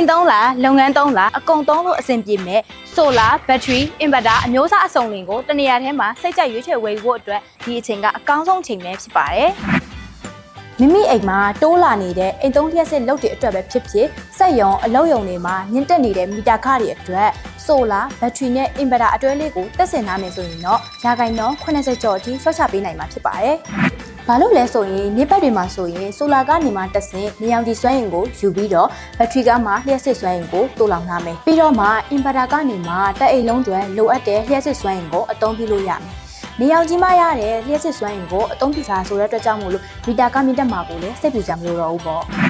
မ်သုံးလားလုပ်ငန်းသုံးလားအကုန်သုံးလို့အဆင်ပြေမဲ့ဆိုလာဘက်ထရီအင်ဗာတာအမျိုးအစားအစုံလင်ကိုတနေရာထဲမှာစိတ်ကြိုက်ရွေးချယ်ဝယ်ယူဖို့အတွက်ဒီအချိန်ကအကောင်းဆုံးအချိန်ပဲဖြစ်ပါတယ် မိမိအိမ်မှာတိုးလာနေတဲ့အိမ်သုံးလျှက်စစ်လုပ်တဲ့အတွက်ပဲဖြစ်ဖြစ်စက်ရုံအလုပ်ရုံတွေမှာညှင့်တက်နေတဲ့မီတာခတွေအတွက်ဆိုလာဘက်ထရီနဲ့အင်ဗာတာအတွဲလေးကိုတက်ဆင်ထားမယ်ဆိုရင်တော့ရာခိုင်နှုန်း80ကျော်အထိဆွတ်ချပေးနိုင်မှာဖြစ်ပါတယ်။ဘာလို့လဲဆိုရင်မြေပတ်တွေမှာဆိုရင်ဆိုလာကနေမှတက်ဆင်နေအောင်ဒီစွမ်းအင်ကိုယူပြီးတော့ဘက်ထရီကမှလျှက်စစ်စွမ်းအင်ကိုတိုးလောင်ထားမယ်။ပြီးတော့မှအင်ဗာတာကနေမှတက်အိမ်လုံးကျွမ်းလိုအပ်တဲ့လျှက်စစ်စွမ်းအင်ကိုအသုံးပြုလို့ရမယ်။ နေအောင်ကြီးမရတဲ့လျှက်စစ်စွမ်းအင်ကိုအသုံးပြုထားဆိုတဲ့အတွက်ကြောင့်မို့လို့မီတာကမြင့်တက်မှာကိုလည်းစိတ်ပူကြမလို့တော့ဘူးပေါ့။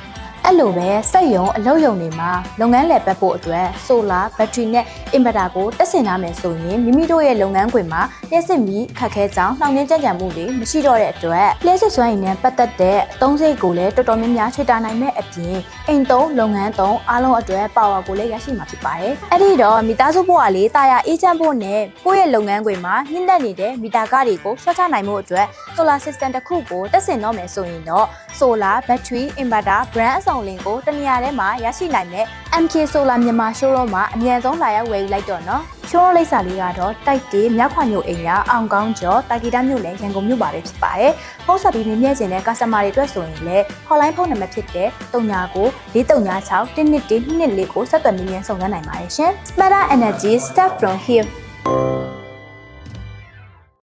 အဲ့လိုပဲစက်ရုံအလုပ်ရုံတွေမှာလုပ်ငန်းလည်ပတ်ဖို့အတွက်ဆိုလာဘက်ထရီနဲ့အင်ဗာတာကိုတက်ဆင်ထားမယ်ဆိုရင်မိမိတို့ရဲ့လုပ်ငန်းခွင်မှာလျှက်စစ်မီခက်ခဲကြောင်းနှောင့်နှင်းကြံ့ကြံ့မှုတွေမရှိတော့တဲ့အတွက်လျှက်စစ်စွမ်းရည်နဲ့ပတ်သက်တဲ့အသုံးစရိတ်ကိုလည်းတော်တော်များများချိန်တာနိုင်မဲ့အပြင်အိမ်သုံးလုပ်ငန်းသုံးအားလုံးအတွက်ပါဝါကိုလည်းရရှိမှာဖြစ်ပါတယ်။အဲ့ဒီတော့မိသားစုဘဝလေးတာယာအေးချမ်းဖို့နဲ့ကိုယ့်ရဲ့လုပ်ငန်းခွင်မှာညှိနှက်နေတဲ့မီတာကတွေကိုဆွတ်ချနိုင်မှုအတွက် solar system တစ်ခုကိုတက်ဆင်တော့မယ်ဆိုရင်တော့ solar battery inverter brand အစုံလင်ကိုတနေရာထဲမှာရရှိနိုင်တဲ့ MK Solar မြန်မာ showroom မှာအမြန်ဆုံးလာရောက်ဝယ်ယူလိုက်တော့နော် showroom လိပ်စာလေးကတော့တိုက်တေမြောက်ခွာညိုအိမ်ရအောင်ကောင်းကျော်တာကီတာမြို့နယ်ရန်ကုန်မြို့ပါပဲဖြစ်ပါတယ်။ဖုန်းဆက်ပြီးမြင်မြဲခြင်းတဲ့ customer တွေအတွက်ဆိုရင်လည်း hotline ဖုန်းနံပါတ်ဖြစ်တဲ့39ကို4396 112 224ကိုဆက်သွယ်မြင်မြဲဆောင်ရွက်နိုင်ပါတယ်ရှင်။ Smarter Energy Step from here